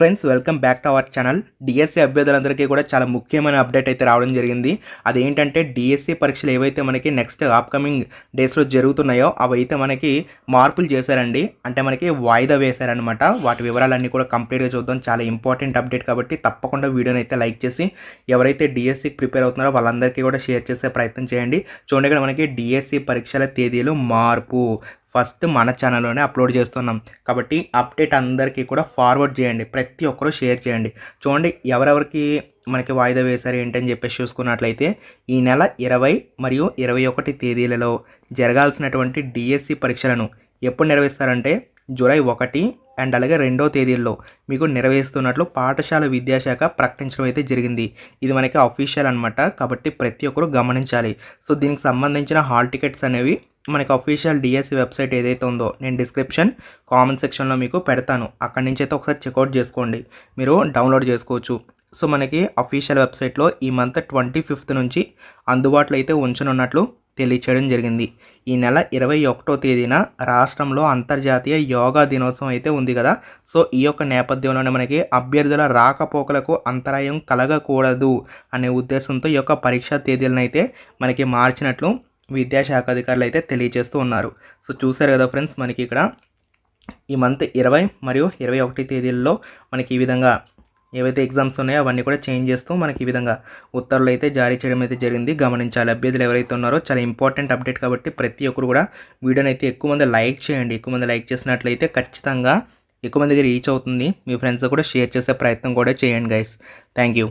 Friends welcome back to our channel DSC అభ్యర్థులందరికీ కూడా చాలా ముఖ్యమైన అప్డేట్ అయితే రావడం జరిగింది. అదేంటంటే డిఎస్సి పరీక్షలు ఏవైతే మనకి నెక్స్ట్ అప్కమింగ్ డేస్లో జరుగుతున్నాయో అవి అయితే మనకి మార్పులు చేశారండి. అంటే మనకి వాయిదా వేశారనమాట వాటి వివరాలన్నీ కూడా కంప్లీట్గా చూద్దాం. చాలా ఇంపార్టెంట్ అప్డేట్ కాబట్టి తప్పకుండా వీడియోని అయితే లైక్ చేసి ఎవరైతే డిఎస్సికి ప్రిపేర్ అవుతున్నారో వాళ్ళందరికీ కూడా షేర్ చేసే ప్రయత్నం చేయండి. చూడండి ఇక్కడ మనకి డిఎస్సి పరీక్షల తేదీలు మార్పు. ఫస్ట్ మన ఛానల్లోనే అప్లోడ్ చేస్తున్నాం. కాబట్టి అప్డేట్ అందరికీ కూడా ఫార్వర్డ్ చేయండి. ప్రతి ఒక్కరూ షేర్ చేయండి. చూడండి ఎవరెవరికి మనకి వాయిదా వేశారు ఏంటని చెప్పేసి చూసుకున్నట్లయితే ఈ నెల ఇరవై మరియు ఇరవై ఒకటి తేదీలలో జరగాల్సినటువంటి డిఎస్సి పరీక్షలను ఎప్పుడు నిర్వహిస్తారంటే జూలై ఒకటి అండ్ అలాగే రెండో తేదీల్లో మీకు నిర్వహిస్తున్నట్లు పాఠశాల విద్యాశాఖ ప్రకటించడం అయితే జరిగింది. ఇది మనకి అఫీషియల్ అనమాట కాబట్టి ప్రతి ఒక్కరు గమనించాలి. సో దీనికి సంబంధించిన హాల్ టికెట్స్ అనేవి మనకి అఫీషియల్ డిఎస్సి వెబ్సైట్ ఏదైతే ఉందో నేను డిస్క్రిప్షన్ కామెంట్ సెక్షన్లో మీకు పెడతాను. అక్కడి నుంచి అయితే ఒకసారి చెక్అవుట్ చేసుకోండి. మీరు డౌన్లోడ్ చేసుకోవచ్చు. సో మనకి అఫీషియల్ వెబ్సైట్లో ఈ మంత్ ట్వంటీ ఫిఫ్త్ నుంచి అందుబాటులో అయితే ఉంచనున్నట్లు తెలియచేయడం జరిగింది. ఈ నెల ఇరవై ఒకటో తేదీన రాష్ట్రంలో అంతర్జాతీయ యోగా దినోత్సవం అయితే ఉంది కదా. సో ఈ యొక్క నేపథ్యంలోనే మనకి అభ్యర్థుల రాకపోకలకు అంతరాయం కలగకూడదు అనే ఉద్దేశంతో ఈ యొక్క పరీక్షా తేదీలను అయితే మనకి మార్చినట్లు విద్యాశాఖ అధికారులు అయితే తెలియజేస్తూ ఉన్నారు. సో చూసారు కదా ఫ్రెండ్స్ మనకి ఇక్కడ ఈ మంత్ ఇరవై మరియు ఇరవై ఒకటి తేదీల్లో మనకి ఈ విధంగా ఏవైతే ఎగ్జామ్స్ ఉన్నాయో అవన్నీ కూడా చేంజ్ చేస్తూ మనకి ఈ విధంగా ఉత్తర్వులు అయితే జారీ చేయడం అయితే జరిగింది. గమనించాలి అభ్యర్థులు ఎవరైతే ఉన్నారో చాలా ఇంపార్టెంట్ అప్డేట్ కాబట్టి ప్రతి ఒక్కరు కూడా వీడియోని అయితే ఎక్కువ మంది లైక్ చేయండి. ఎక్కువ మంది లైక్ చేసినట్లయితే ఖచ్చితంగా ఎక్కువ మందికి రీచ్ అవుతుంది. మీ ఫ్రెండ్స్ కూడా షేర్ చేసే ప్రయత్నం కూడా చేయండి గైస్ థ్యాంక్ యూ